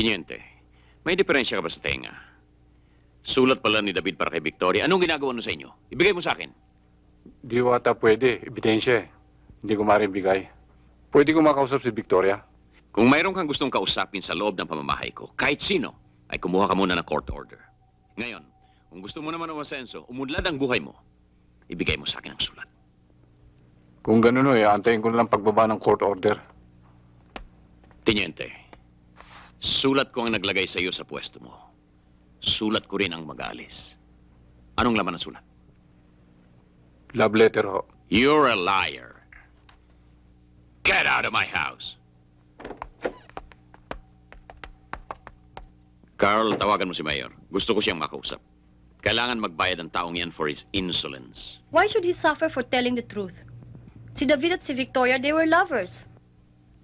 Tiniente, may diferensya ka ba sa tenga? Sulat pala ni David para kay Victoria. Anong ginagawa no sa inyo? Ibigay mo sa akin. Di ko ata pwede. Ebidensya eh. Hindi ko maribigay. Pwede ko makausap si Victoria? Kung mayroon kang gustong kausapin sa loob ng pamamahay ko, kahit sino, ay kumuha ka muna ng court order. Ngayon, kung gusto mo naman ng masenso, umunlad ang buhay mo, ibigay mo sa akin ang sulat. Kung ganun o, eh, antayin ko na lang pagbaba ng court order. Tiniente, sulat ko ang naglagay sa iyo sa pwesto mo. Sulat ko rin ang mag-aalis. Anong laman ng sulat? Love letter ho. You're a liar. Get out of my house. Carl, tawagan mo si Mayor. Gusto ko siyang makausap. Kailangan magbayad ang taong yan for his insolence. Why should he suffer for telling the truth? Si David at si Victoria, they were lovers.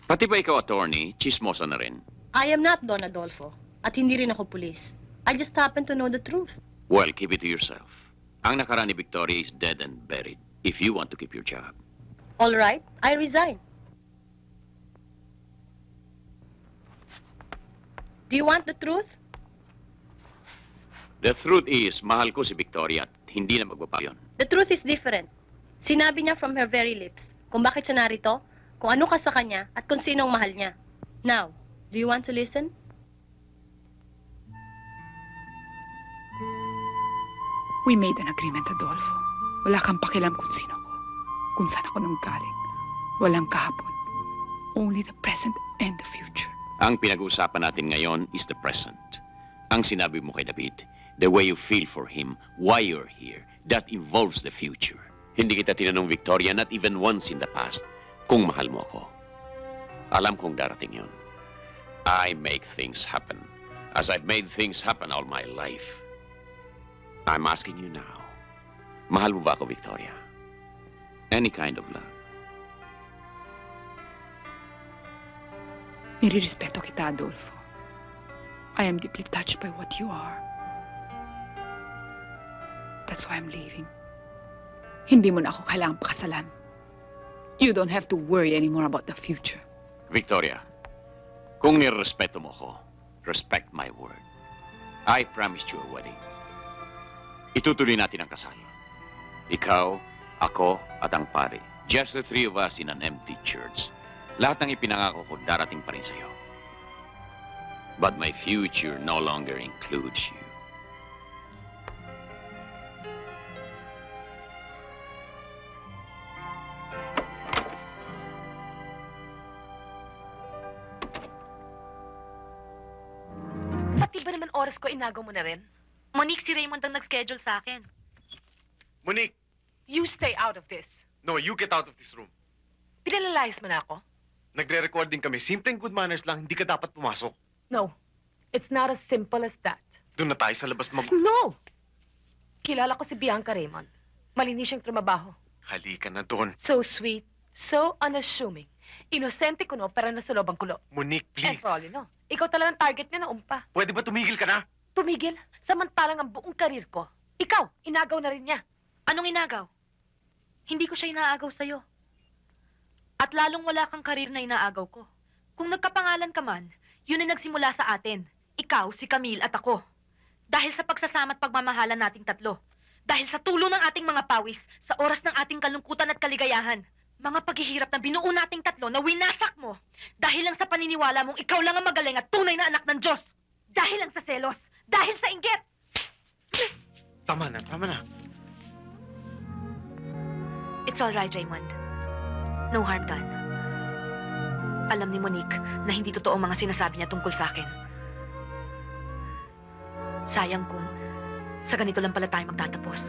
Pati ba ikaw, attorney, chismosa na rin? I am not Don Adolfo. At hindi rin ako pulis. I just happen to know the truth. Well, keep it to yourself. Ang nakaraan ni Victoria is dead and buried if you want to keep your job. All right, I resign. Do you want the truth? The truth is, mahal ko si Victoria at hindi na magbabago yun. The truth is different. Sinabi niya from her very lips kung bakit siya narito, kung ano ka sa kanya, at kung sino ang mahal niya. Now, do you want to listen? We made an agreement, Adolfo. Wala kang pakialam kung sino ko. Kung saan ako nanggaling. Walang kahapon. Only the present and the future. Ang pinag-uusapan natin ngayon is the present. Ang sinabi mo kay David, the way you feel for him, why you're here, that involves the future. Hindi kita tinanong, Victoria, not even once in the past, kung mahal mo ako. Alam kong darating yun. I make things happen, as I've made things happen all my life. I'm asking you now, mahal mo ba ako, Victoria? Any kind of love. Nirirespeto kita, Adolfo. I am deeply touched by what you are. That's why I'm leaving. Hindi mo na ako kailangang pakasalan. You don't have to worry anymore about the future. Victoria, kung nirespeto mo ko, respect my word. I promised you a wedding. Itutuloy natin ang kasal. Ikaw, ako, at ang pare. Just the three of us in an empty church. Lahat ng ipinangako ko darating pa rin sa'yo. But my future no longer includes you. Pati ba naman oras ko inagaw mo na rin? Monique, si Raymond ang nag-schedule sa akin. Monique, You stay out of this. no, you get out of this room. Pinalalayas mo na ako? Nagre-recording kami. Simpleng good manners lang, hindi ka dapat pumasok. No. It's not as simple as that. Doon na tayo sa labas mag... No! Kilala ko si Bianca Raymond. Malinis siyang trumabaho. Halika na doon. So sweet, so unassuming. Inosente ko no, pero nasa loob ang kulo. Monique, And please. for all you know, ikaw talagang target niya na umpa. Pwede ba tumigil ka na? Tumigil, samantalang ang buong karir ko. Ikaw, inagaw na rin niya. Anong inagaw? Hindi ko siya inaagaw sa'yo. At lalong wala kang karir na inaagaw ko. Kung nagkapangalan ka man, yun ay nagsimula sa atin. Ikaw, si Camille at ako. Dahil sa pagsasama at pagmamahalan nating tatlo. Dahil sa tulong ng ating mga pawis, sa oras ng ating kalungkutan at kaligayahan. Mga paghihirap na binuo nating tatlo na winasak mo. Dahil lang sa paniniwala mong ikaw lang ang magaling at tunay na anak ng Diyos. Dahil lang sa selos. Dahil sa inggit. Tama na, tama na. It's all right, Raymond. No harm done. Alam ni Monique na hindi totoo ang mga sinasabi niya tungkol sa akin. Sayang kung sa ganito lang pala tayo magtatapos.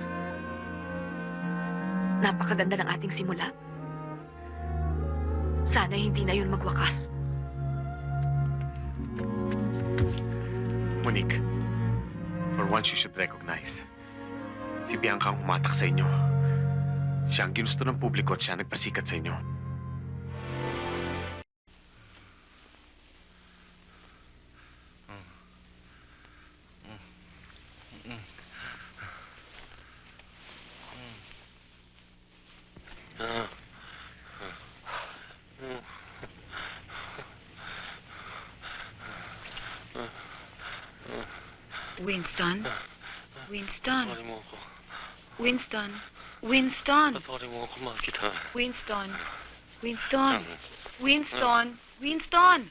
Napakaganda ng ating simula. Sana hindi na yun magwakas. Monique, for once you should recognize. Si Bianca ang umatak sa inyo. Siya ang ginusto ng publiko at siya ang nagpasikat sa inyo. Winston. Winston. Winston. Winston. Winston. Winston. Winston. Winston. Winston.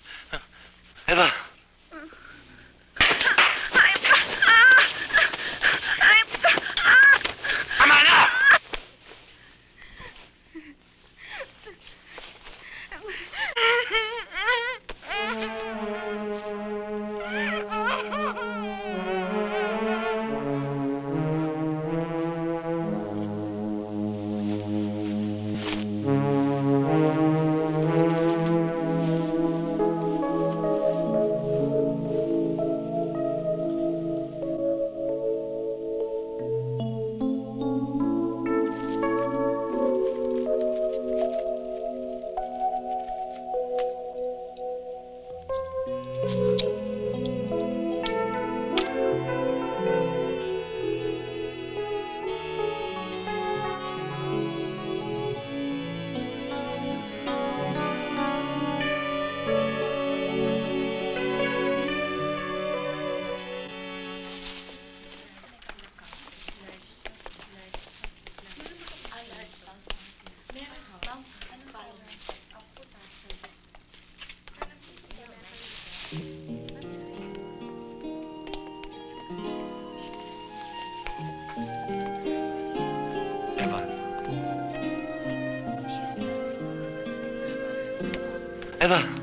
ever.